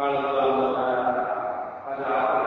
قال الله تعالى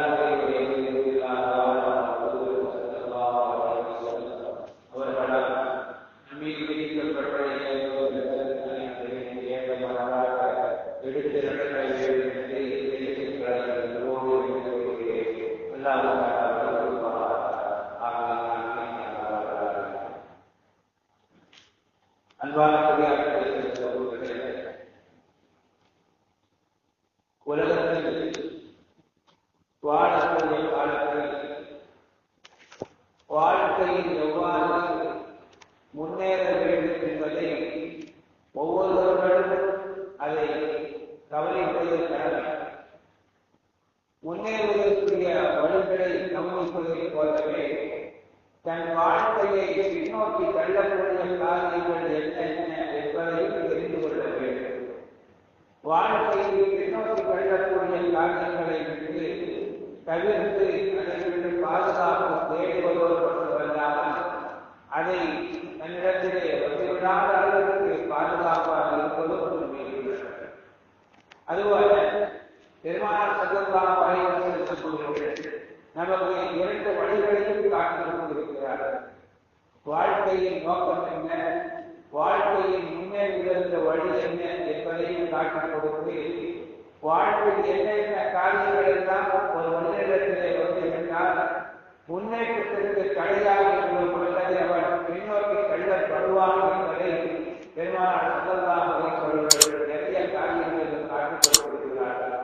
Father முன்னேற்றத்திற்கு தடையாக இருக்கும் பொழுது அவன் பின்னோக்கி தள்ளப்படுவான் என்பதை பெருமாள் சல்லல்லாஹு அலைஹி நிறைய காரியங்கள் காட்டிக் கொடுக்கிறார்கள்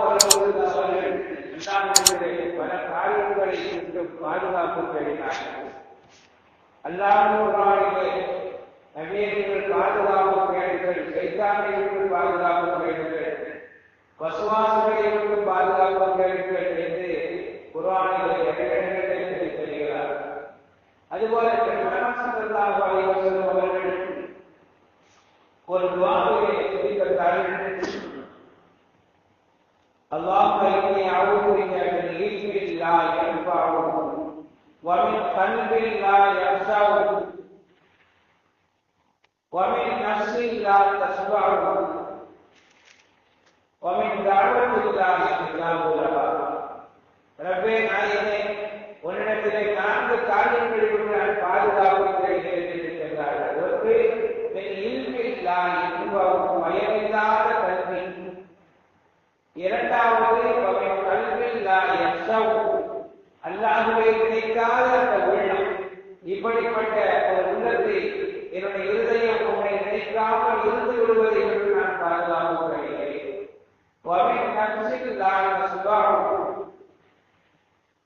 அவர்கள் இரண்டாம் பல காரியங்களை பாதுகாப்பு பாதுகாப்பு தேடுங்கள் பாதுகாப்பு பாதுகாப்பு என்று குரானிலே അതുപോലെ പെരുമാൾ സല്ലല്ലാഹു അലൈഹി വസല്ലം അവരുടെ ഒരു அல்லாஹுவை நினைக்காத அந்த உள்ளம் இப்படிப்பட்ட ஒரு உள்ளத்தை என்னுடைய இருதயம் உன்னை நினைக்காமல் இருந்து விடுவதை என்று நான் பாதுகாப்பு கிடைக்கிறேன் சுபாவம்.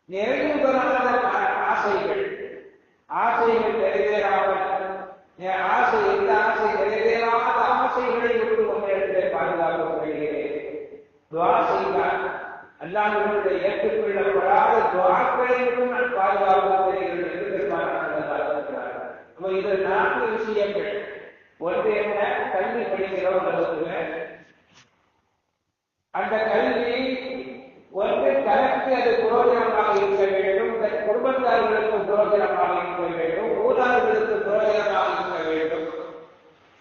நிறைவு பெறாத ஆசைகள். ஆசைகள் நிறைவேறாமல் ஆசை இந்த ஆசை நிறைவேறாத ஆசைகளை விட்டு உங்களிடத்தை பாதுகாப்பு கொள்கிறேன் துவா செய்தார் அல்லாஹ்வுடைய ஏற்றுக்கொள்ளப்படாத துவாக்களை விட்டும் நான் பாதுகாப்பு கொள்கிறேன் என்று பெருமானார் இது நான்கு விஷயங்கள். ஒன்று என்ன? கல்வி படிக்கிறோம் அந்த கல்வி ஒன்று தனக்கு அது புரோஜனமாக இருக்க வேண்டும். தன் குடும்பத்தார்களுக்கு புரோஜனமாக இருக்க வேண்டும். ஊரார்களுக்கு புரோஜனமாக இருக்க வேண்டும்.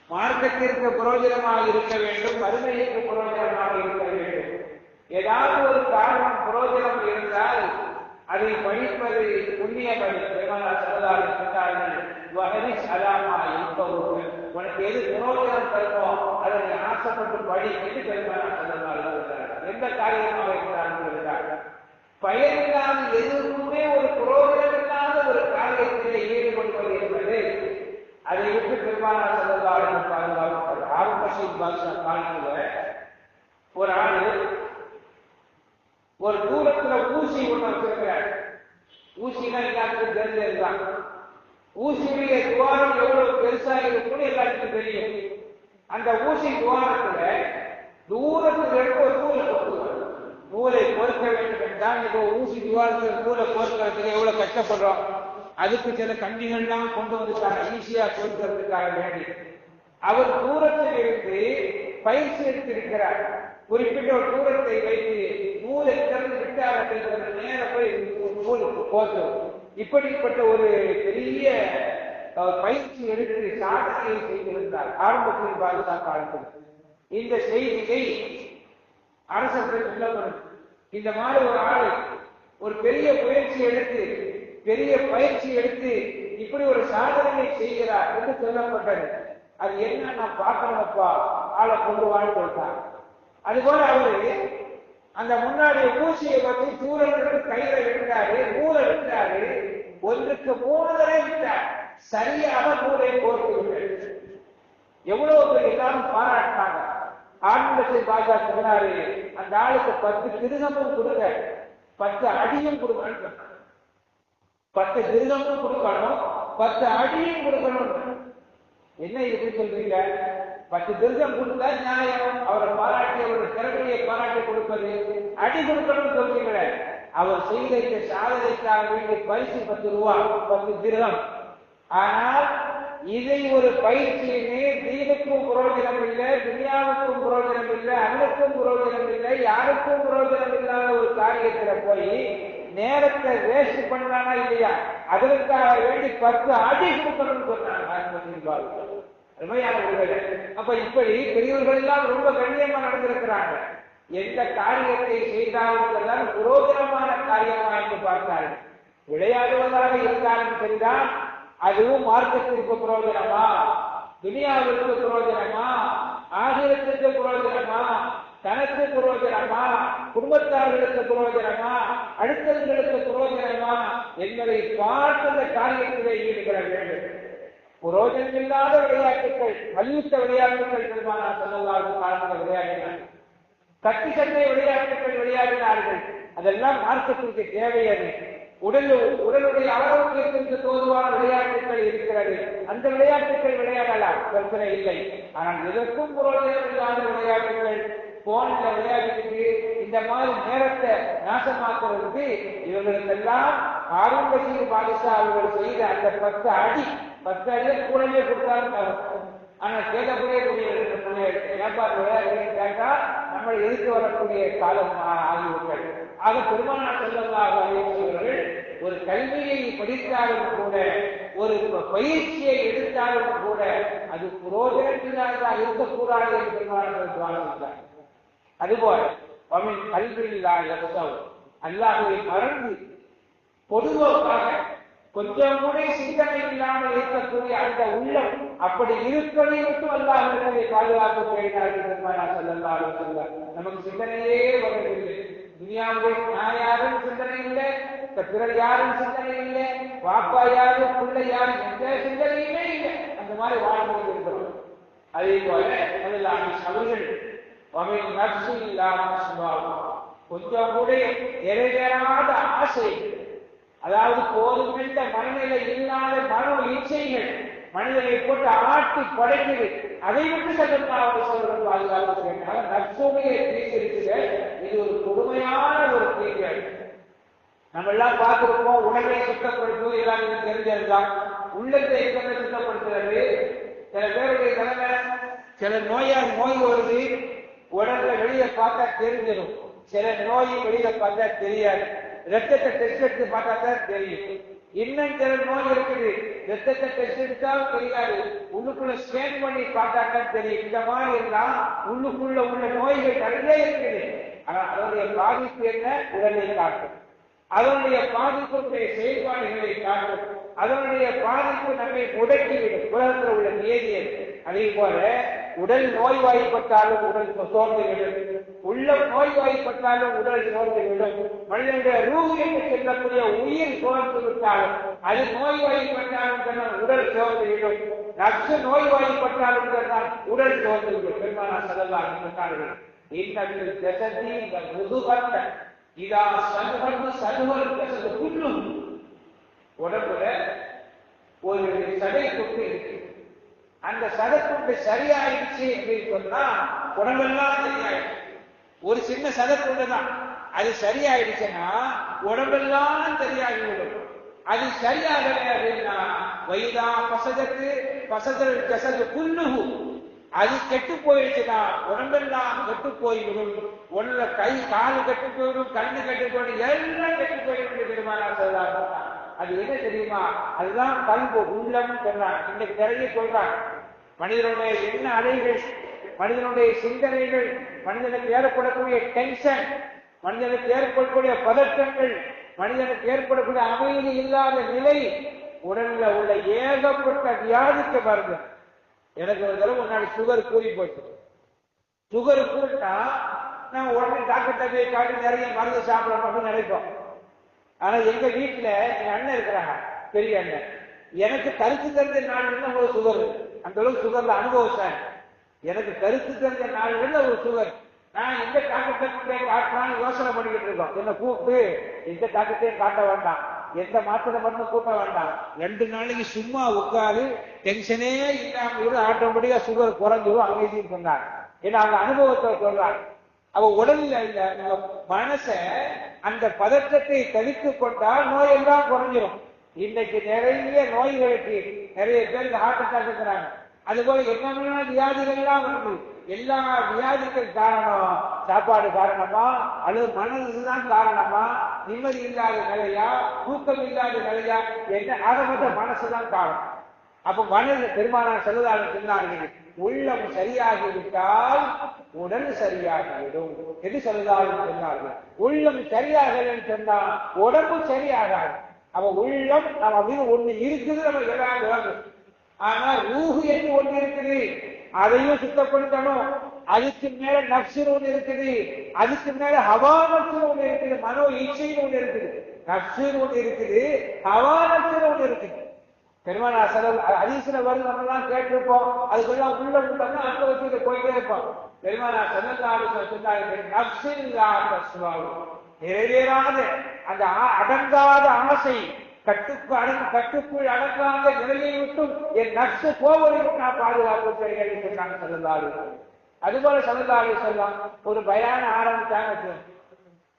மார்க்கத்திற்கு புரோஜனமாக இருக்க வேண்டும். வறுமைக்கு புரோஜனமாக இருக்க வேண்டும். ஏதாவது ஒரு காரணம் புரோஜனம் இருந்தால் அதை படிப்பது புண்ணிய பணி பெருமாள் சரதாரி சொன்னார்கள் வகதி சலாமா இருப்பவர்கள் உனக்கு எது புரோஜனம் தருமோ அதை ஆசைப்பட்டு படி என்று பெருமாள் சரதாரி எந்த காரியமாக இருந்தார்கள் இருந்தார்கள் பயனில்லாத எதுவுமே ஒரு புரோஜனம் இல்லாத ஒரு காரியத்திலே ஈடுபடுவது என்பது அதை விட்டு பெருமாள் சரதாரி பாதுகாப்பு ஆரம்ப பாதுகாப்பு காலத்தில் ஒரு ஆண்டு ஒரு தூரத்துல ஊசி ஒண்ணு வச்சிருக்கிறார். ஊசினா எல்லாத்துக்கும் தெரிஞ்சதுதான் ஊசியுடைய துவாரம் எவ்வளவு பெருசா இருக்கும்னு எல்லாத்துக்கும் தெரியும். அந்த ஊசி துவாரத்துல தூரத்துக்கு எடுத்து ஒரு நூலை கொடுத்துருவாங்க நூலை பொறுக்க வேண்டும் என்றால் இப்போ ஊசி துவாரத்தில் நூலை பொறுக்கிறதுக்கு எவ்வளவு கஷ்டப்படுறோம். அதுக்கு சில கண்டிகள்லாம் கொண்டு வந்துட்டாங்க. ஈஸியா பொறுக்கிறதுக்காக வேண்டி. அவர் தூரத்தில் இருந்து பயிற்சி எடுத்திருக்கிறார். குறிப்பிட்ட ஒரு தூரத்தை வைத்து நூலை திறந்து விட்டார் அப்படிங்கிறது நேரம் போய் நூல் போற்றும் இப்படிப்பட்ட ஒரு பெரிய பயிற்சி எடுத்து சாதனையை செய்திருந்தார். ஆரம்பத்தில் பாதுகா காலத்தில் இந்த செய்தியை அரசர்கள் சொல்லப்படும் இந்த மாதிரி ஒரு ஆள் ஒரு பெரிய முயற்சி எடுத்து பெரிய பயிற்சி எடுத்து இப்படி ஒரு சாதனையை செய்கிறார் என்று சொல்லப்பட்டது. அது என்ன நான் பார்க்கணும்ப்பா? ஆளை கொண்டு வாழ்ந்து அது அதுபோல அவரு அந்த முன்னாடி ஊசியை பற்றி தூரங்களுக்கு கையில விட்டாரு ஊர விட்டாரு ஒன்றுக்கு மூணு தடவை விட்டார். சரியாக நூலை கோர்த்து விட்டார் எவ்வளவு பேர் எல்லாரும் பாராட்டினாங்க. ஆன்மீகத்தை பாஜா சொன்னாரு அந்த ஆளுக்கு பத்து திருகமும் கொடுங்க. பத்து அடியும் கொடுக்கணும். பத்து திருகமும் கொடுக்கணும். பத்து அடியும் கொடுக்கணும். என்ன இது சொல்றீங்க? பத்து திருஷம் கொடுத்தா நியாயம். அவரை பாராட்டி அவருடைய திறமையை பாராட்டி கொடுப்பது. அடி கொடுக்கணும்னு சொல்றீங்களே. அவர் செய்த இந்த சாதனைக்காக வேண்டிய பரிசு பத்து ரூபா பத்து திருகம் ஆனால் இதை ஒரு பயிற்சியினை தீனுக்கும் புரோஜனம் இல்லை துனியாவுக்கும் புரோஜனம் இல்லை அன்னுக்கும் புரோஜனம் இல்லை யாருக்கும் புரோஜனம் இல்லாத ஒரு காரியத்துல போய் நேரத்தை வேஸ்ட் பண்றானா இல்லையா? அதற்காக வேண்டி பத்து அடி கொடுக்கணும்னு சொன்னாங்க. உண்மையான அருமையானவர்களே அப்ப இப்படி பெரியவர்கள் எல்லாம் ரொம்ப கண்ணியமா நடந்திருக்கிறாங்க. எந்த காரியத்தை செய்தாலும் எல்லாம் புரோஜனமான காரியமா என்று பார்த்தார்கள். விளையாடுவதாக இருந்தாலும் சரிதான். அதுவும் மார்க்கத்திற்கு புரோஜனமா துனியாவிற்கு புரோஜனமா ஆகிரத்திற்கு புரோஜனமா தனக்கு புரோஜனமா குடும்பத்தார்களுக்கு புரோஜனமா அடுத்தவர்களுக்கு புரோஜனமா என்பதை பார்த்து அந்த காரியத்திலே ஈடுபட வேண்டும். புரோஜனம் இல்லாத விளையாட்டுகள் மல்யுத்த விளையாட்டுகள் பெருமானார் சொல்லலாம் காலந்த விளையாடினார்கள். கட்டி சண்டை விளையாட்டுகள் விளையாடினார்கள். அதெல்லாம் மார்க்கத்திற்கு தேவையது. உடல் உடலுடைய ஆரோக்கியத்திற்கு தோதுவான விளையாட்டுகள் இருக்கிறது. அந்த விளையாட்டுகள் விளையாடலாம். பிரச்சனை இல்லை. ஆனால் எதற்கும் புரோஜனம் இல்லாத விளையாட்டுகள் போன்ல விளையாட்டுக்கு இந்த மாதிரி நேரத்தை நாசமாக்குறதுக்கு இவர்களுக்கெல்லாம் ஆரம்ப பஷீர் பாதுஷா அவர்கள் செய்த அந்த பத்து அடி பத்து அடியை கூடவே கொடுத்தாலும் ஆனா கேட்கக்கூடிய வியாபார விளையாட்டுகள் கேட்டா நம்ம எதிர்த்து வரக்கூடிய காலம் ஆ- ஆகிவிட்டது. ஆக பெருமானார் செல்லமாக அவர்கள் ஒரு கல்வியை படித்தாலும் கூட ஒரு பயிற்சியை எடுத்தாலும் கூட அது புரோஜனத்தினாக இருக்கக்கூடாது என்று பெருமானார் வாழ்ந்தார் அதுபோல அவன் கல்வியில்லா எவ்வளவு அல்லாஹுவை மறந்து பொதுவாக கொஞ்சம் கூட சிந்தனை இல்லாமல் இருக்கக்கூடிய அந்த உள்ளம் அப்படி இருப்பதை மட்டும் அல்லாஹ் இருப்பதை பாதுகாப்பு சொல்லலாம் நமக்கு சிந்தனையே வரவில்லை துனியாவுடைய நான் யாரும் சிந்தனை இல்லை பிறர் யாரும் சிந்தனை இல்லை வாப்பா யாரும் பிள்ளை யாரும் எந்த சிந்தனையுமே இல்லை. அந்த மாதிரி வாழ்ந்து கொண்டிருக்கிறோம் அதே போல அதெல்லாம் அவர்கள் அவன் நர்சு இல்லாமல் சுபாவம் கொஞ்சம் கூட நிறைவேறாத ஆசை அதாவது போதுமென்ற மனநிலை இல்லாத மனோ இச்சைகள் மனிதனை போட்டு ஆட்டி படைக்குது. அதை விட்டு சட்டமாக சொல்றது பாதுகாப்பு நப்சுடைய தீங்கு இருக்குது இது ஒரு கொடுமையான ஒரு தீர்வு. நம்ம எல்லாம் பார்த்திருப்போம் உடலை சுத்தப்படுத்துவது எல்லாம் எனக்கு தெரிஞ்சதுதான் உள்ளத்தை எத்தனை சுத்தப்படுத்துறது. சில பேருடைய நிலைமை சில நோயால் நோய் வருது. உடல்ல வெளியே பார்த்தா தெரிஞ்சிடும். சில நோய் வெளியில பார்த்தா தெரியாது. ரத்தத்தை டெஸ்ட் எடுத்து பார்த்தா தான் தெரியும். இன்னும் சில நோய் இருக்குது. ரத்தத்தை டெஸ்ட் எடுத்தாலும் தெரியாது. உள்ளுக்குள்ள ஸ்கேன் பண்ணி பார்த்தா தான் தெரியும். இந்த மாதிரி எல்லாம் உள்ளுக்குள்ள உள்ள நோய்கள் நிறைய இருக்குது. ஆனா அதனுடைய பாதிப்பு என்ன? உடலை காட்டும். அதனுடைய பாதிப்புடைய செயல்பாடுகளை காட்டும். அதனுடைய பாதிப்பு நம்மை முடக்கிவிடும். உலகத்தில் உள்ள நியதியல் அதே போல உடல் நோய்வாய்ப்பட்டாலும் உடல் சோர்ந்துவிடும் உள்ள நோய்வாய்ப்பட்டாலும் உடல் சோர்ந்து மனிதனுடைய ரூஹ் என்று சொல்லக்கூடிய உயிர் சோர்ந்து விட்டாலும் அது நோய்வாய்ப்பட்டாலும் சொன்னால் உடல் சோர்ந்துவிடும். நச்சு நோய்வாய்ப்பட்டாலும் சொன்னால் உடல் சோர்ந்து விடும் பெருமானா செல்லலாம் சொன்னார்கள் இந்த ஜசதி இந்த முதுகத்த இதா சதுகர்ம சதுகர்ம ஜசது. புல்லும் உடம்புல ஒரு சதை கொண்டு இருக்கு. அந்த சதை கொண்டு சரியாயிடுச்சு அப்படின்னு சொன்னா உடம்பெல்லாம் சரியாயிடுச்சு ஒரு சின்ன சதத்துண்டு தான் அது சரியாயிடுச்சுன்னா உடம்பெல்லாம் சரியாகிவிடும். அது சரியாகவே அப்படின்னா வயதா பசதத்து பசதல் கசது புல்லுகு அது கெட்டு போயிடுச்சுன்னா உடம்பெல்லாம் கெட்டு போய்விடும். உடல கை கால் கெட்டு போயிடும் கண்ணு கெட்டு போயிடும் எல்லாம் கெட்டு போயிடும் பெருமானார் சொல்றாங்க அது என்ன தெரியுமா? அதுதான் பண்பு உள்ளம் சொல்றாங்க இன்னைக்கு நிறைய சொல்றாங்க மனிதனுடைய என்ன அலைகள் மனிதனுடைய சிந்தனைகள் மனிதனுக்கு ஏற்படக்கூடிய டென்ஷன் மனிதனுக்கு ஏற்படக்கூடிய பதற்றங்கள் மனிதனுக்கு ஏற்படக்கூடிய அமைதி இல்லாத நிலை உடல்ல உள்ள ஏகப்பட்ட வியாதிக்கு மருந்து. எனக்கு ஒரு தடவை முன்னாடி சுகர் கூறி போச்சு. சுகர் கூட்டா நான் உடனே டாக்டர்கிட்ட போய் காட்டி நிறைய மருந்து சாப்பிடணும் அப்படின்னு நினைப்போம். ஆனா எங்க வீட்டுல எங்க அண்ணன் இருக்கிறாங்க பெரிய அண்ணன். எனக்கு கருத்து தெரிஞ்ச நான் என்ன சுகர் அந்த அளவுக்கு சுகர்ல அனுபவிச்சேன். எனக்கு கருத்து தெரிஞ்ச நாள்ல ஒரு சுவர். நான் எந்த தாக்கத்தை காட்டலாம்னு யோசனை பண்ணிக்கிட்டு இருக்கோம். என்ன கூப்பிட்டு எந்த தாக்கத்தையும் காட்ட வேண்டாம். எந்த மாத்திரை மட்டும் கூட்ட வேண்டாம். ரெண்டு நாளைக்கு சும்மா உட்காரு டென்ஷனே இல்லாம இருந்து ஆட்டோமேட்டிக்கா சுகர் குறைஞ்சிரும் அமைதியும் சொன்னாங்க ஏன்னா அவங்க அனுபவத்தை சொல்றாங்க அவ உடல்ல இல்ல நம்ம மனச அந்த பதற்றத்தை தவித்து கொண்டால் நோயெல்லாம் குறைஞ்சிரும். இன்னைக்கு நிறைய நோய்களுக்கு நிறைய பேருக்கு ஹார்ட் அட்டாக் இருக்கிறாங்க. அதுபோல என்னென்ன வியாதிகள்லாம் வருது எல்லா வியாதிகள் காரணம்? சாப்பாடு காரணமா? அல்லது மனதுதான் காரணமா? நிம்மதி இல்லாத நிலையா? தூக்கம் இல்லாத நிலையா? என்ன? ஆரம்பத்த மனசுதான் காரணம். அப்ப மனது பெருமானார் செல்வதாக சொன்னார்கள் உள்ளம் சரியாகிவிட்டால் உடல் சரியாகிவிடும். எது செல்வதாக சொன்னார்கள்? உள்ளம் சரியாகலன்னு சொன்னா உடம்பு சரியாகாது. அவ உள்ளம் நம்ம அப்படின்னு ஒண்ணு இருக்குது நம்ம எல்லாம் ஆனால் ஆனா ரூஹு என்று ஒன்று இருக்குது. அதையும் சுத்தப்படுத்தணும். அதுக்கு மேல நப்சுன்னு ஒண்ணு இருக்குது. அதுக்கு மேல ஹவா ஒண்ணு இருக்குது. மனோ இச்சைன்னு ஒண்ணு இருக்குது. நப்சுன்னு ஒண்ணு இருக்குது. ஹவா ஒண்ணு இருக்குது. பெருமாள் அசலம் அதிசல வருது. நம்ம எல்லாம் கேட்டிருப்போம். அதுக்கெல்லாம் உள்ள உள்ளம்னா அந்த வச்சுட்டு போயிட்டே இருப்போம். பெருமாள் செல்லல்லாடு சொன்னாங்க நப்சில்லா தஸ்வாவும் நிறைவேறாத அந்த ஆ- அடங்காத ஆசை. கட்டுக்கு அடங்கு கட்டுக்குள் அடங்காத நிலையை விட்டும் என் நட்சு போவதையும் நான் பாதுகாப்பு செய்கிறேன் சொன்னாங்க செல்லல்லாடு அதுபோல செல்லல்லாடு சொல்லலாம் ஒரு பயான ஆரம்பித்தாங்க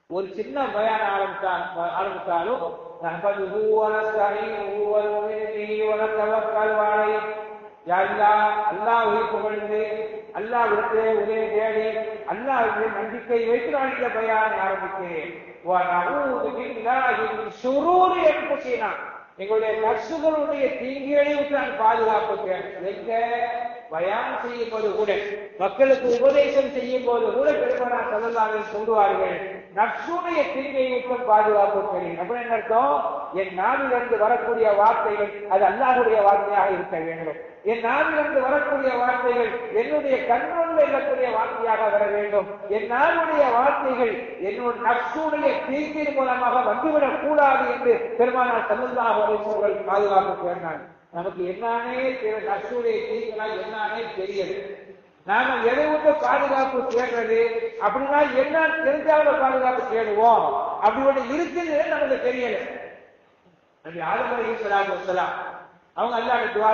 ஒரு சின்ன பயான ஆரம்பித்தா ஆரம்பித்தாலும் நஹ்மதுஹு வ நஸ்தஈனுஹு வ நுமினு பிஹி வ நத்தவக்கல் அலைஹி அல்லாஹ் அல்லாஹ்வை புகழ்ந்து அல்லாஹ்விடத்திலே உதவி தேடி அல்லாஹ்விடத்திலே நம்பிக்கை வைத்து நான் இந்த பயானை ஆரம்பிக்கிறேன் எங்களுடைய நர்சுகளுடைய தீங்குகளை விட்டு நான் பாதுகாப்பு எங்க? பயான் செய்யும் போது கூட மக்களுக்கு உபதேசம் செய்யும் போது கூட பெருமானார் சொல்லலாக சொல்லுவார்கள் நட்சுடைய தீங்கை விட்டு பாதுகாப்பு தெரியும் அப்படின்னு என்ன அர்த்தம்? என் நாவிலிருந்து வரக்கூடிய வார்த்தைகள் அது அல்லாஹுடைய வார்த்தையாக இருக்க வேண்டும். என் நாவிலிருந்து வரக்கூடிய வார்த்தைகள் என்னுடைய கண்ணோடு இருக்கக்கூடிய வார்த்தையாக வர வேண்டும். என் நாவுடைய வார்த்தைகள் என்னுடைய நப்சுடைய தீர்ப்பின் மூலமாக வந்துவிடக் கூடாது என்று பெருமானார் தமிழ்தாக அவர்கள் பாதுகாப்பு தேடினார் நமக்கு என்னானே தெரியல நப்சுடைய தீங்குனா என்னானே தெரியல நாம எதை விட்டு பாதுகாப்பு தேடுறது? அப்படின்னா என்ன தெரிஞ்சாலும் பாதுகாப்பு தேடுவோம். அப்படி ஒன்று இருக்குது நமக்கு தெரியல. அப்படி ஆதம் அலைஹிஸ்ஸலாத்து சொல்லலாம் அவங்க அல்லாஹ்வை துஆ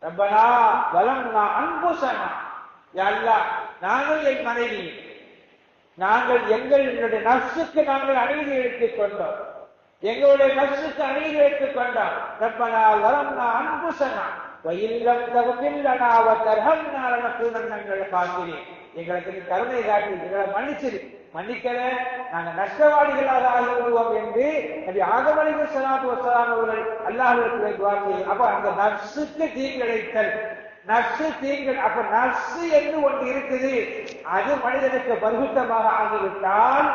ரப்பனா வலம்னா அன்புசனா. யல்லா நாங்கள் என் மனைவி. நாங்கள் எங்களுடைய நர்ஸுக்கு நாங்கள் அநீதி எடுத்துக் கொண்டோம். எங்களுடைய நர்ஸுக்கு அநீதி எடுத்துக் கொண்டோம் ரப்பனா வலம்னா அன்புசனா. வயில்லம் தகுப்பில்லனா வத்தர்ஹம்னா லனகூனன்னங்கள் பார்க்கிறேன். எங்களுக்கு கருணை காட்டி எங்களை மன்னிச்சிருக்கு மன்னிக்கல நாங்க நஷ்டவாதிகளாக ஆகிவிடுவோம் என்று நபி ஆதமலிக சலாத்து வசலாம் அவர்கள் அல்லாஹிடத்தில் துவா அப்ப அந்த நர்ஸுக்கு தீங்கிழைத்தல் நர்ஸு தீங்கள் அப்ப நர்ஸு என்று ஒன்று இருக்குது. அது மனிதனுக்கு பரிசுத்தமாக ஆகிவிட்டால்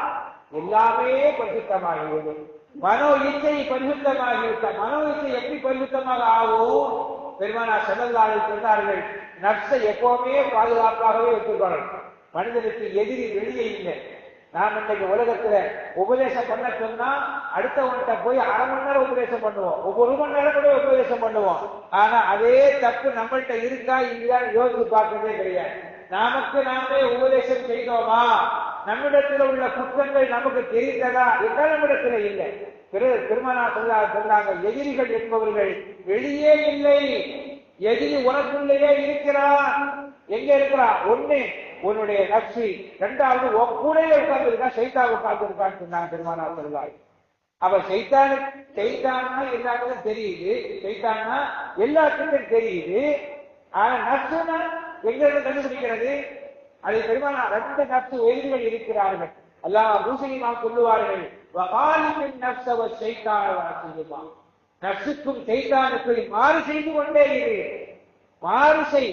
எல்லாமே பரிசுத்தமாகிவிடும். மனோ இச்சை பரிசுத்தமாகிவிட்டால் மனோ இச்சை எப்படி பரிசுத்தமாக ஆகும்? பெருமானா செல்லல்லாவை சொன்னார்கள் நர்ஸை எப்பவுமே பாதுகாப்பாகவே வைத்துக்கொள்ளணும் மனிதனுக்கு எதிரி வெளியே இல்லை. நாம் இன்றைக்கு உலகத்துல உபதேசம் பண்ண சொன்னா அடுத்தவன்கிட்ட போய் அரை மணி நேரம் உபதேசம் பண்ணுவோம். ஒரு மணி நேரம் கூட உபதேசம் பண்ணுவோம். ஆனா அதே தப்பு நம்மள்கிட்ட இருக்கா இல்லையான்னு யோசித்து பார்க்கறதே கிடையாது. நமக்கு நாமே உபதேசம் செய்தோமா? நம்மிடத்தில் உள்ள குற்றங்கள் நமக்கு தெரிந்ததா? என்றால் நம்மிடத்தில் இல்லை. திரு திருமணா சொல்லா சொன்னாங்க எதிரிகள் என்பவர்கள் வெளியே இல்லை. எதிரி உனக்குள்ளேயே இருக்கிறா எங்க இருக்கிறா ஒண்ணு உன்னுடைய நப்சி ரெண்டாவது உன் கூடவே உட்கார்ந்து இருக்கா சைத்தா உட்கார்ந்து இருக்கான்னு சொன்னாங்க பெருமானா சொல்லாய் அவ சைத்தானு சைத்தானா எல்லாருக்கும் தெரியுது சைத்தானா எல்லாத்துக்கும் தெரியுது. ஆனா நப்சுனா எங்க இருந்து கண்டுபிடிக்கிறது? அது பெருமானா ரெண்டு நப்சு எதிரிகள் இருக்கிறார்கள். அல்லாஹ் ரூசனிமா சொல்லுவார்கள் வகாலிமின் நப்சவ சைத்தான வாசியுமா நப்சுக்கும் சைத்தானுக்கும் மாறு செய்து கொண்டே இரு. மாறு செய்.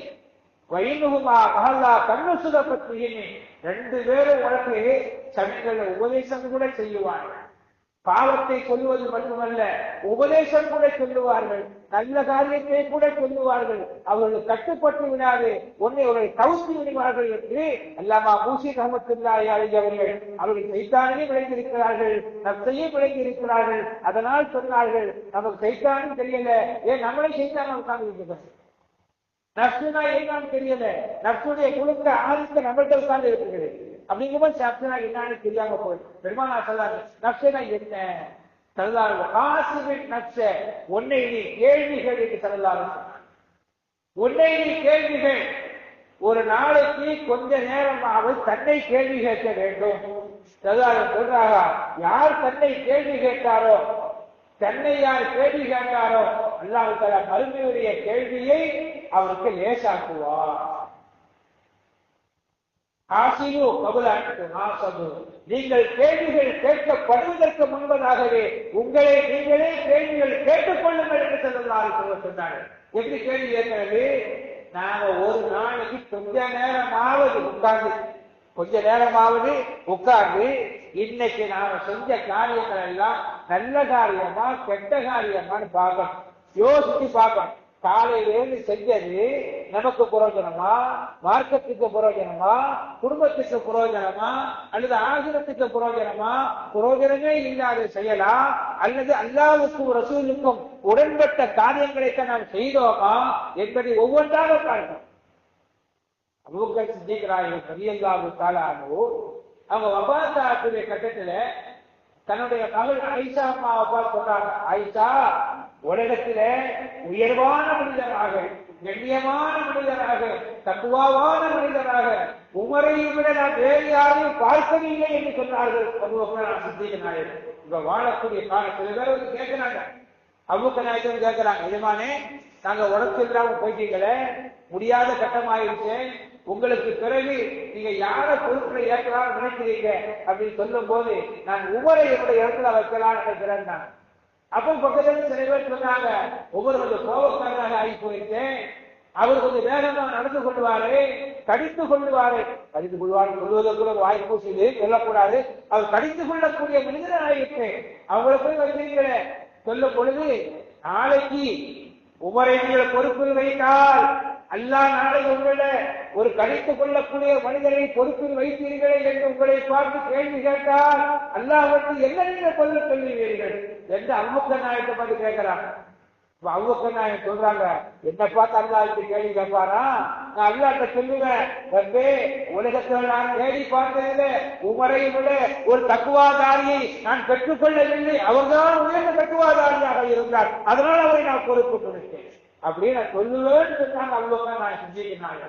வைனுகுமா மகல்லா கண்ணு சுதப்பத்தியினே ரெண்டு பேரும் உனக்கு சமயங்கள உபதேசம் கூட செய்வார்கள். பாவத்தை சொல்லுவது மட்டுமல்ல உபதேசம் கூட சொல்லுவார்கள். நல்ல காரியத்தை கூட சொல்லுவார்கள். அவர்கள் கட்டுப்பட்டு விடாது. ஒன்னை அவர்கள் தவிர்த்து விடுவார்கள் என்று அல்லாமா மூசி ரஹமத்துல்லாஹி அலைஹி அவர்கள் அவர்கள் சைத்தானே விளைந்திருக்கிறார்கள் நப்சையும் விளைந்திருக்கிறார்கள் அதனால் சொன்னார்கள் நமக்கு சைத்தானும் தெரியல. ஏன் நம்மளே சைத்தான உட்கார்ந்து இருக்கிறோம் நப்சுனா என்னன்னு தெரியல. நப்சுடைய குழுக்க ஆதிக்க நம்மள்ட்ட உட்கார்ந்து இருக்குது. அப்படிங்கும்போது நப்சுனா என்னன்னு தெரியாம போய் பெருமானா சொல்லாங்க நப்சுனா என்ன? சொல்லலாம் காசுவின் நப்ச ஒன்னை நீ கேள்விகள் என்று சொல்லலாம் உன்னை நீ கேள்விகள். ஒரு நாளைக்கு கொஞ்ச நேரமாவது தன்னை கேள்வி கேட்க வேண்டும். சொல்லலாம் சொல்றாங்க யார் தன்னை கேள்வி கேட்டாரோ தன்னை யார் கேள்வி கேட்டாரோ அல்லாஹு தலா மறுமையுடைய கேள்வியை அவருக்கு லேசாக்குவார். ஆசியோ கபுலாட்டு நாசது நீங்கள் கேள்விகள் கேட்கப்படுவதற்கு முன்பதாகவே உங்களை நீங்களே கேள்விகள் கேட்டுக்கொள்ளுங்கள் என்று சொல்லலாம் சொன்னாங்க எப்படி கேள்வி கேட்கிறது? நாங்க ஒரு நாளைக்கு கொஞ்ச நேரமாவது உட்கார்ந்து கொஞ்ச நேரமாவது உட்கார்ந்து இன்னைக்கு நாம செஞ்ச காரியங்கள் எல்லாம் நல்ல காரியமா கெட்ட காரியமான்னு பார்க்கணும். யோசிச்சு பார்க்கணும். காலையிலேருந்து செஞ்சது நமக்கு புரோஜனமா? மார்க்கத்துக்கு புரோஜனமா? குடும்பத்துக்கு புரோஜனமா? அல்லது ஆசிரத்துக்கு புரோஜனமா? புரோஜனமே இல்லாத செய்யலா அல்லது அல்லாவுக்கும் ரசூலுக்கும் உடன்பட்ட காரியங்களைத்தான் நாம் செய்தோமா என்பதை ஒவ்வொன்றாக பார்க்கணும். அபூக்கர் சித்திக்கிறார்கள் பெரியல்லாவு காலானோ அவங்க வபாத்தாக்குடைய கட்டத்துல தன்னுடைய மகள் ஐசா அம்மாவை பார்த்து சொன்னாங்க ஐசா உலகத்தில உயர்வான மனிதராக கண்ணியமான மனிதராக தக்குவாவான மனிதராக உமரையும் விட நான் வேறு யாரையும் பார்க்கவில்லை என்று சொன்னார்கள். சித்திக நாயகர் இப்ப வாழக்கூடிய காலத்தில் வந்து கேட்கிறாங்க. அவுக்க நாயகன் கேட்கிறாங்க எஜமானே நாங்க உடம்பு இல்லாம போயிட்டீங்களே முடியாத கட்டமாயிருச்சு உங்களுக்கு பிறகு நீங்க யார பொருட்களை ஏற்கலாம் நினைக்கிறீங்க? அப்படின்னு சொல்லும் போது நான் உமரை என்னுடைய இடத்துல வைக்கலாம் நினைக்கிறேன் நான் அப்போ பக்கத்துல சில பேர் சொன்னாங்க ஒவ்வொரு கொஞ்சம் கோபக்காரனாக ஆகி போயிருக்கேன் அவர் கொஞ்சம் வேகமா நடந்து கொள்வாரு கடித்து கொள்வாரு கடித்து கொள்வார் சொல்வதற்கு ஒரு வாய்ப்பு செய்து சொல்லக்கூடாது அவர் கடித்து கொள்ளக்கூடிய மனிதன் இருக்கேன் அவங்கள போய் வருகிறீங்களே சொல்லும் பொழுது நாளைக்கு உமரை நீங்கள் பொறுப்பு வைத்தால் அல்லா நாளை உங்களை ஒரு கடித்துக் கொள்ளக்கூடிய மனிதரை பொறுப்பில் வைத்தீர்களே என்று உங்களை பார்த்து கேள்வி கேட்டால் அல்லாவுக்கு என்ன நீங்கள் கொல்ல சொல்லுவீர்கள்? என்று அவ்வக்க நாயத்தை பார்த்து கேட்கிறாங்க அவ்வக்க நாயன் சொல்றாங்க என்ன பார்த்து அல்லாவுக்கு கேள்வி கேட்பாரா? நான் அல்லாட்ட சொல்லுவேன் வந்து உலகத்தில் நான் தேடி பார்த்ததிலே உமரை விட ஒரு தக்குவாதாரியை நான் பெற்றுக்கொள்ளவில்லை. அவர்தான் உயர்ந்த தக்குவாதாரியாக இருந்தார். அதனால் அவரை நான் பொறுப்பு கொடுத்தேன். அப்படின்னு நான் சொல்லுவேன்னு சொன்னாங்க அவ்வளவு நான் செஞ்சுக்கினாங்க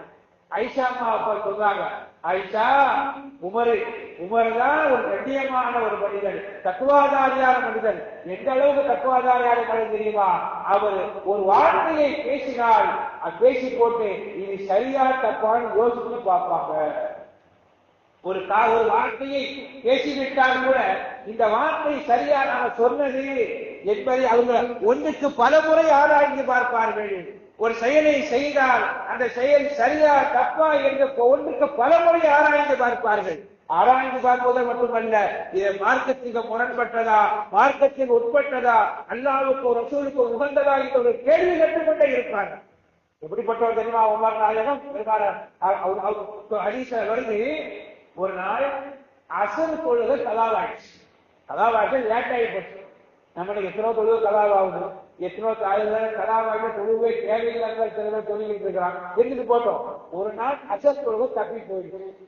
ஐஷா அம்மா அப்பா சொல்றாங்க. ஐஷா உமரு. உமர் தான் ஒரு கட்டியமான ஒரு மனிதன் தத்துவாதாரியான மனிதன் எந்த அளவுக்கு தத்துவாதாரியான மனிதன் தெரியுமா? அவர் ஒரு வார்த்தையை பேசினால் அது பேசி போட்டு இது சரியா தப்பான்னு யோசிச்சு பார்ப்பாங்க. ஒரு கா ஒரு வார்த்தையை பேசிவிட்டால் கூட இந்த வார்த்தை சரியா நாம சொன்னது என்பதை அவங்க ஒன்றுக்கு பல முறை ஆராய்ந்து பார்ப்பார்கள். ஒரு செயலை செய்தால் அந்த செயல் சரியா தப்பா என்று ஒன்றுக்கு பல முறை ஆராய்ந்து பார்ப்பார்கள். ஆராய்ந்து பார்ப்பது மட்டுமல்ல இது மார்க்கத்திற்கு முரண்பட்டதா மார்க்கத்துக்கு உட்பட்டதா அல்லாவுக்கு ரசூலுக்கு உகந்ததா என்ற ஒரு கேள்வி கேட்டுக்கொண்டே இருப்பாங்க எப்படிப்பட்டவர் தெரியுமா உமர் நாயகம்? ஹரீச அவ- வருது ஒரு நாள் அசல் பொழுது கலாவாயிடுச்சு கலாவாயிட்டு லேட் ஆகி போச்சு. நம்மளுக்கு எத்தனோ தொழில் கலாவாகுது. எத்தனோ தாய்கள் கலாவாயிட்டு தொழுகை தேவையில்லாத சில பேர் தொழுகிட்டு இருக்கிறாங்க இருந்துட்டு போட்டோம். ஒரு நாள் அசத் தொழுகை தப்பி போயிடுச்சு.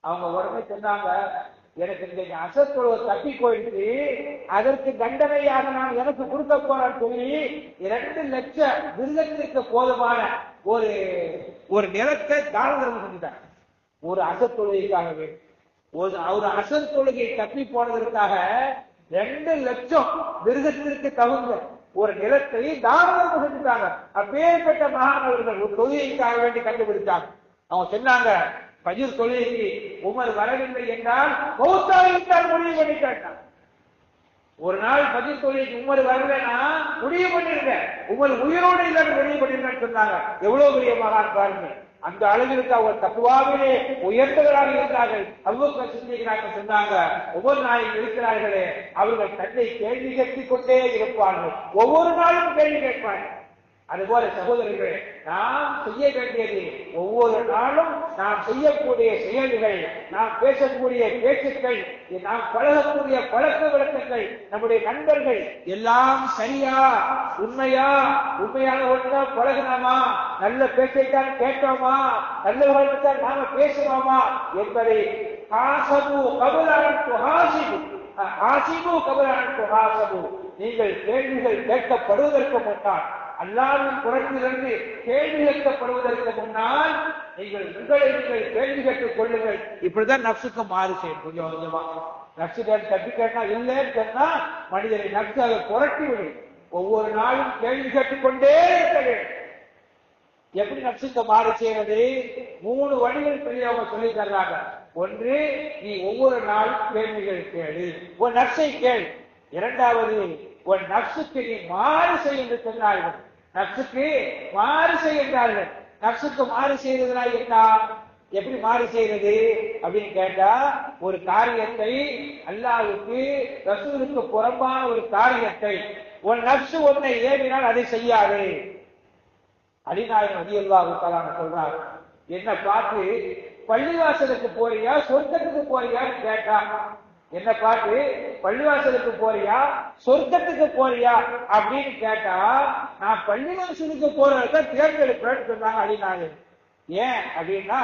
அவங்க உடனே சொன்னாங்க எனக்கு இன்றைக்கு அசத் தொழுகை தப்பி போயிடுச்சு. அதற்கு தண்டனையாக நான் எனக்கு கொடுக்க போறேன்னு சொல்லி இரண்டு லட்சம் விருதத்திற்கு போதுமான ஒரு ஒரு நிலத்தை தான தர்மம் செஞ்சுட்டாங்க. ஒரு அசத் தொழுகைக்காகவே. ஒரு அவர் அசத் தொழுகை தப்பி போனதற்காக ரெண்டு லட்சம் மிருகத்திற்கு தகுந்த ஒரு நிலத்தை தானம் செஞ்சுட்டாங்க அப்பேற்பட்ட மகானவர்கள் ஒரு தொழுகைக்காக வேண்டி கண்டுபிடிச்சாங்க. அவங்க சொன்னாங்க பஜிர் தொழுகைக்கு உமர் வரவில்லை என்றால் பௌத்தாவிட்டால் முடிவு பண்ணி கேட்டாங்க ஒரு நாள் பதில் தொழிலுக்கு உமர் வரலன்னா முடிவு பண்ணிருங்க. உமர் உயிரோடு இல்லைன்னு முடிவு பண்ணிருக்கேன்னு சொன்னாங்க. எவ்வளவு பெரிய மகான் பாருங்க. அந்த அளவிற்கு அவர் தப்புவாவிலே உயர்ந்தவராக இருந்தார்கள். அவ்வளவு சிந்திக்கிறாங்க சொன்னாங்க ஒவ்வொரு நாளும் இருக்கிறார்களே அவர்கள் தன்னை கேள்வி கேட்டுக் கொண்டே இருப்பார்கள். ஒவ்வொரு நாளும் கேள்வி கேட்பார்கள். அதுபோல சகோதரர்கள் நாம் செய்ய வேண்டியது ஒவ்வொரு நாளும் நாம் செய்யக்கூடிய செயல்கள் நாம் பேசக்கூடிய பேச்சுக்கள் நாம் பழகக்கூடிய பழக்க வழக்கங்கள் நம்முடைய நண்பர்கள் எல்லாம் சரியா உண்மையா உண்மையான ஒன்றுதான் பழகினோமா? நல்ல பேச்சைத்தான் கேட்டோமா? நல்ல தான் நாம பேசுறோமா என்பதை காசபு கபலான் துஹாசிபு ஆசிபு கபலான் துஹாசபு நீங்கள் கேள்விகள் கேட்கப்படுவதற்கு முன்னால் அல்லாவின் புறத்திலிருந்து கேள்வி கேட்கப்படுவதற்கு முன்னால் நீங்கள் உங்களை நீங்கள் கேள்வி கேட்டுக் கொள்ளுங்கள். இப்படிதான் நப்சுக்கு மாறு செய்யும். கொஞ்சம் கொஞ்சமா. நப்சு தப்பி கேட்டா இல்லைன்னு சொன்னா மனிதனை நப்சு அதை புரட்டி விடும் ஒவ்வொரு நாளும் கேள்வி கேட்டுக்கொண்டே இருக்க வேண்டும். எப்படி நப்சுக்கு மாறு செய்வது? மூணு வழிகள் பெரியவங்க சொல்லி தர்றாங்க. ஒன்று நீ ஒவ்வொரு நாளும் கேள்விகள் கேளு. உன் நப்சை கேள். இரண்டாவது உன் நப்சுக்கு நீ மாறு செய் என்று சொன்னார்கள். நப்சுக்கு மாறு செய்கின்றார்கள் நப்சுக்கு மாறு செய்ததுனா என்ன? எப்படி மாறு செய்யறது அப்படின்னு கேட்டா ஒரு காரியத்தை அல்லாவுக்கு ரசூலுக்கு புறம்பான ஒரு காரியத்தை. உன் நப்சு உன்னை ஏவினால் அதை செய்யாது. அடிநாயன் அடியல்லாஹு தலான சொல்றாங்க. என்ன பார்த்து பள்ளிவாசலுக்கு போறியா சொர்க்கத்துக்கு போறியான்னு கேட்டா என்ன பார்த்து பள்ளிவாசலுக்கு போறியா? சொர்க்கத்துக்கு போறியா? அப்படின்னு கேட்டா நான் பள்ளிவாசலுக்கு போறத தேர்ந்தெடுப்பேன்னு சொன்னாங்க அடிநாயகம் ஏன் அப்படின்னா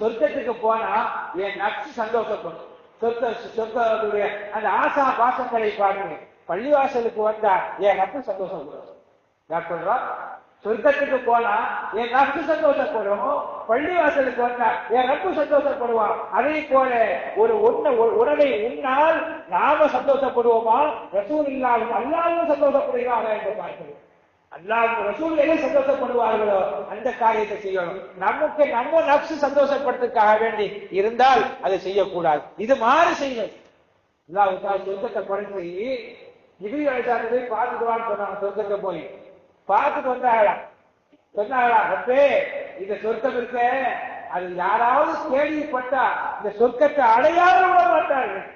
சொர்க்கத்துக்கு போனா என் நட்சு சந்தோஷப்படும். சொர்க்க சொர்க்கத்துடைய அந்த ஆசா பாசங்களை பாருங்க. பள்ளிவாசலுக்கு வந்தா என் நட்பு சந்தோஷப்படும். டாக்டர் சொர்க்கத்துக்கு போனா என் நட்பு சந்தோஷப்படும் பள்ளிவாசலுக்கு வந்தா என் நட்பு சந்தோஷப்படுவான். அதே போல ஒரு உண்ண ஒரு உணவை உண்ணால் நாம சந்தோஷப்படுவோமா? ரசூல் இல்லாமல் அல்லாவும் சந்தோஷப்படுகிறாரா என்று பார்க்கிறோம். அல்லாஹ் ரசூல் எதை சந்தோஷப்படுவார்களோ? அந்த காரியத்தை செய்யணும். நமக்கு நம்ம நப்சு சந்தோஷப்படுறதுக்காக வேண்டி இருந்தால் அதை செய்யக்கூடாது. இது மாறு செய்யணும் அல்லாஹ் சொர்க்கத்தை குறைஞ்சி நிதி அழைத்தாரு போய் பார்த்துட்டு சொன்னாங்க சொர்க்கத்தை போய். பார்த்துட்டு வந்தாங்களாம் சொன்னாங்களா அப்பே இந்த சொர்க்கம் இருக்க. அது யாராவது கேள்விப்பட்டா இந்த சொர்க்கத்தை அடையாத விட மாட்டார்கள்.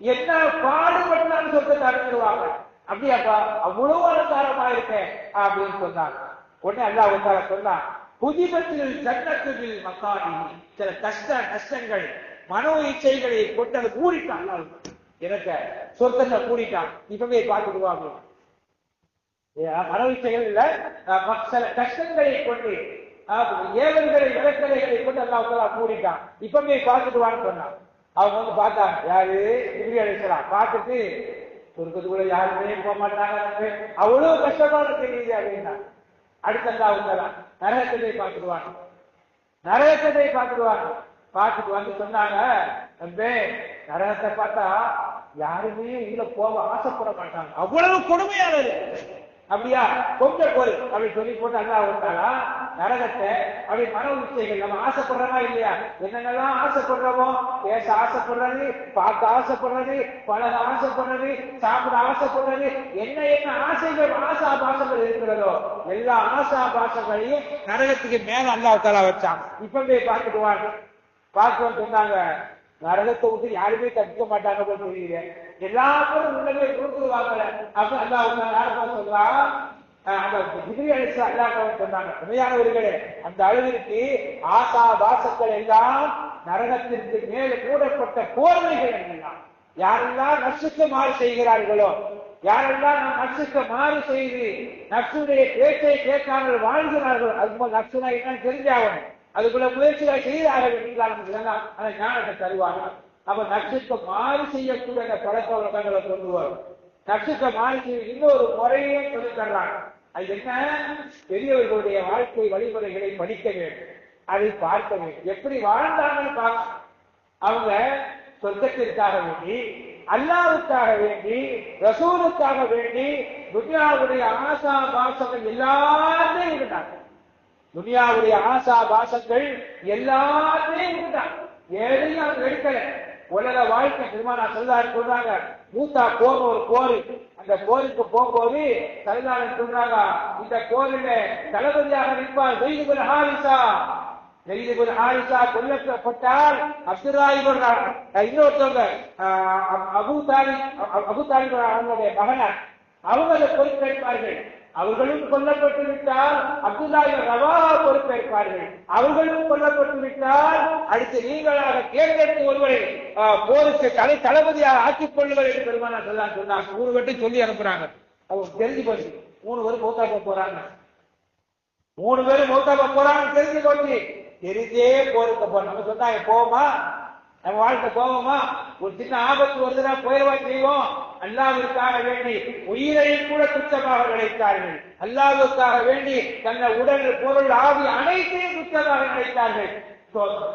என்ன பாடுபட்டாலும் சொர்க்கத்தை அடைஞ்சிருவாங்க. அப்படியாப்பா அவ்வளவு அலங்காரமா இருக்கேன் அப்படின்னு சொன்னாங்க. உடனே அல்லா வந்தால சொன்னா புதிபத்தில் சட்டத்தில் மக்காணி சில கஷ்ட கஷ்டங்கள் மனோ இச்சைகளை கொண்டு அதை கூடிட்டான் எனக்கு சொர்க்கத்தை கூடிட்டான். இப்பவே பார்த்துடுவாங்க மரபு இச்சைகள் சில கஷ்டங்களை கொண்டு அஹ் ஏவல்களை விளக்கலைகளை கொண்டு அல்லாஹ் கூடிட்டான் இப்பவே பார்த்துடுவான்னு சொன்னான். அவங்க வந்து பார்த்தாங்க யாரு? இப்படி அழைச்சலாம் பார்த்துட்டு சொர்க்கத்துக்குள்ள யாருமே போக மாட்டாங்க அவ்வளவு கஷ்டமான தெரியுது அப்படின்னா அடுத்த அவங்க நரகத்தை பார்த்துடுவாங்க நரகத்தை பார்த்துடுவாங்க பார்த்துட்டு வந்து சொன்னாங்க தம்பே நரகத்தை பார்த்தா யாருமே இதுல போக ஆசைப்பட மாட்டாங்க. அவ்வளவு கொடுமையானது. அப்படியா? கொஞ்சம் போய் அப்படி சொல்லி போட்டு அல்லா வந்தாரா நரகத்தை அப்படி மன உச்சைகள் நம்ம ஆசைப்படுறோமா இல்லையா? என்னென்னலாம் ஆசைப்படுறோமோ? பேச ஆசைப்படுறது பார்க்க ஆசைப்படுறது பழக ஆசைப்படுறது சாப்பிட ஆசைப்படுறது என்ன என்ன ஆசைகள் ஆசா பாசங்கள் இருக்கிறதோ எல்லா ஆசா பாசங்களையும் நரகத்துக்கு மேல அல்லா தலா வச்சான். இப்பவே பார்த்துக்குவாங்க பார்க்க சொன்னாங்க. நரகத்தை விட்டு யாருமே தப்பிக்க மாட்டாங்க சொல்றீங்க எல்லாரும் உள்ளவே கொடுத்துருவாங்க அப்ப அல்லா யாருப்பா சொல்றா அந்த ஜிப்ரி அலிஸ்லா அல்லாஹ் சொன்னாங்க. உண்மையானவர்களே அந்த அளவிற்கு ஆசா பாசங்கள் எல்லாம் நரகத்திற்கு மேலே கூடப்பட்ட போர்வைகள் எல்லாம். யாரெல்லாம் நசுக்கு மாறு செய்கிறார்களோ யாரெல்லாம் நம் நசுக்கு மாறு செய்து நசுடைய பேச்சை கேட்காமல் வாழ்கிறார்களோ அது நசுனா என்னன்னு தெரிஞ்சாகணும் அதுக்குள்ள முயற்சிகளை செய்தாக வேண்டியதான் அந்த ஞானத்தை தருவாங்க அப்ப நட்சத்திர மாறு செய்யக்கூடிய அந்த பழக்க வழக்கங்களை கொண்டு வரும். நட்சத்திர மாறு செய்ய இன்னொரு முறையே சொல்லி தர்றாங்க. அது என்ன? பெரியவர்களுடைய வாழ்க்கை வழிமுறைகளை படிக்க வேண்டும். அதை பார்க்க வேண்டும். எப்படி வாழ்ந்தாங்கன்னு பார்க்க அவங்க சொர்க்கத்திற்காக வேண்டி அல்லாவுக்காக வேண்டி ரசூலுக்காக வேண்டி துன்யாவுடைய ஆசா பாசங்கள் எல்லாருமே இருந்தாங்க துனியாவுடைய ஆசா பாசங்கள் எல்லாத்திலையும் இருந்தாங்க எதையும் அவர் எடுக்கல. உலக வாழ்க்கை பெருமானா செல்லாரு சொல்றாங்க மூத்தா போர் ஒரு போர். அந்த போருக்கு போகும்போது செல்லாரு சொல்றாங்க இந்த போரில தளபதியாக நிற்பார் வெயிலுபுல் ஹாரிசா. வெயிலுபுல் ஹாரிசா கொல்லப்பட்டால் அப்துல்லாஹிபுல் இன்னொருத்தவங்க ஆஹ், அபு தாலி அபு தாலிப் அவங்களுடைய மகனார். அவங்க அதை பொறுப்பேற்பார்கள். அவர்களும் கொல்லப்பட்டு விட்டால் அப்துல்லாஹி ரவா பொறுப்பேற்பார்கள் அவர்களும் கொல்லப்பட்டு விட்டால் அடுத்து நீங்களாக தேர்ந்தெடுத்து ஒருவரை ஆஹ், போருக்கு தலை தளபதியாக ஆக்கிக் கொள்ளுங்கள் என்று பெருமானா சொல்லலாம் சொன்னாங்க மூணு பேட்டும் சொல்லி அனுப்புறாங்க. அவங்க தெரிஞ்சு போச்சு. மூணு பேரும் மூத்தாக்க போறாங்க. மூணு பேரும் மூத்தாக்க போறாங்க தெரிஞ்சு போச்சு. தெரிஞ்சே போருக்கு போறோம் நம்ம சொன்னாங்க போமா நம்ம வாழ்க்கை போவோமா ஒரு சின்ன ஆபத்து வருதுன்னா போயிடுவா செய்வோம். அல்லாவிற்காக வேண்டி உயிரையும் கூட துச்சமாக நினைத்தார்கள். அல்லாவுக்காக வேண்டி தன்னை உடல் பொருள் ஆவி அனைத்தையும் துச்சமாக நினைத்தார்கள்.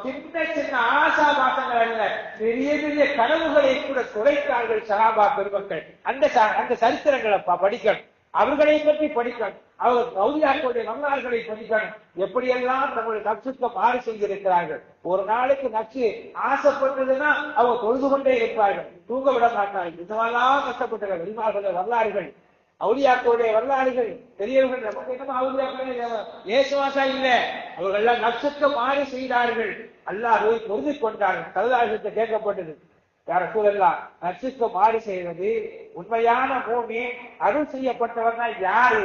சின்ன சின்ன ஆசா பாசங்கள் அல்ல பெரிய பெரிய கனவுகளை கூட துடைத்தார்கள் சகாபா பெருமக்கள். அந்த அந்த சரித்திரங்களை ப- படிக்கணும். அவர்களை பற்றி படிக்கணும். அவர் கௌதியார்களுடைய வரலாறுகளை படிக்கணும். எப்படியெல்லாம் தங்களுடைய நட்சுக்கு மாறு செய்திருக்கிறார்கள். ஒரு நாளைக்கு நச்சு ஆசைப்பட்டதுன்னா அவங்க தொழுது கொண்டே இருப்பார்கள். தூங்க விட மாட்டார்கள். இதெல்லாம் கஷ்டப்பட்டார்கள் வெளிமார்கள் வரலாறுகள் அவுளியாக்களுடைய வரலாறுகள் பெரியவர்கள் நமக்கு என்னமோ அவுளியாக்களே ஏசுவாசா இல்ல. அவர்கள் எல்லாம் நட்சத்திர மாறு செய்தார்கள். அல்லாஹ்வை பொருதி கொண்டார்கள். கல்லாசத்தை கேட்கப்பட்டது. யார சூழல்லாம் நட்சத்திர மாறி செய்வது உண்மையான பூமி அருள் செய்யப்பட்டவர்னா யாரு?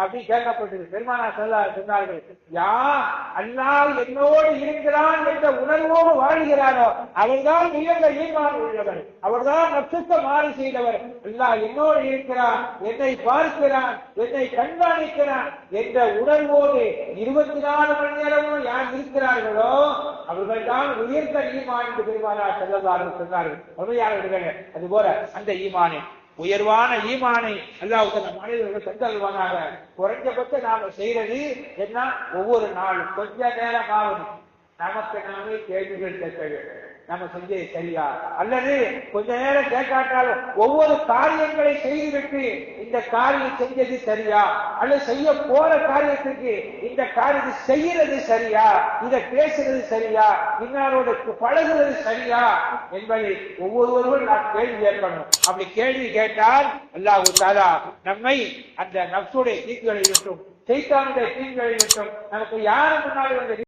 அப்படி கேட்கப்பட்டது. பெருமானா சொல்ல சொன்னார்கள் யா அல்லாஹ் என்னோடு இருக்கிறான் என்ற உணர்வோடு வாழ்கிறாரோ அவர்தான் உயர்ந்த ஈமான் உள்ளவர் அவர்தான் நட்சத்திர மாறு செய்தவர். அல்லாஹ் என்னோடு இருக்கிறான் என்னை பார்க்கிறான் என்னை கண்காணிக்கிறான் என்ற உணர்வோடு இருபத்தி நாலு மணி நேரமும் யார் இருக்கிறார்களோ அவர்கள் தான் உயர்ந்த ஈமான் என்று பெருமானா செல்லவார்கள் சொன்னார்கள். உண்மையாளர்களே அது போல அந்த ஈமானை உயர்வான ஈமானை அல்லாவுக்கு தன் மனிதர்கள் தந்தல்வானாக குறைஞ்சபட்சம் நாம செய்யறது என்ன? ஒவ்வொரு நாளும். கொஞ்ச நேரமாவது நமக்கு நாமே கேள்விகள் கேட்க வேண்டும். நம்ம செஞ்சது சரியா? அல்லது கொஞ்ச நேரம் கேட்காட்டாலும் ஒவ்வொரு காரியங்களை செய்துவிட்டு இந்த காரியம் செஞ்சது சரியா? அல்லது செய்ய போற காரியத்துக்கு இந்த காரியத்தை செய்யறது சரியா? இதை பேசுறது சரியா? இன்னாரோட பழகுறது சரியா? என்பதை ஒவ்வொருவரும் நாம் கேள்வி கேட்கணும் அப்படி கேள்வி கேட்டால் அல்லாஹ் தாலா நம்மை அந்த நப்சுடைய தீங்குகளை விட்டும் செய்தானுடைய தீங்குகளை விட்டும் நமக்கு யாரு முன்னாடி வந்து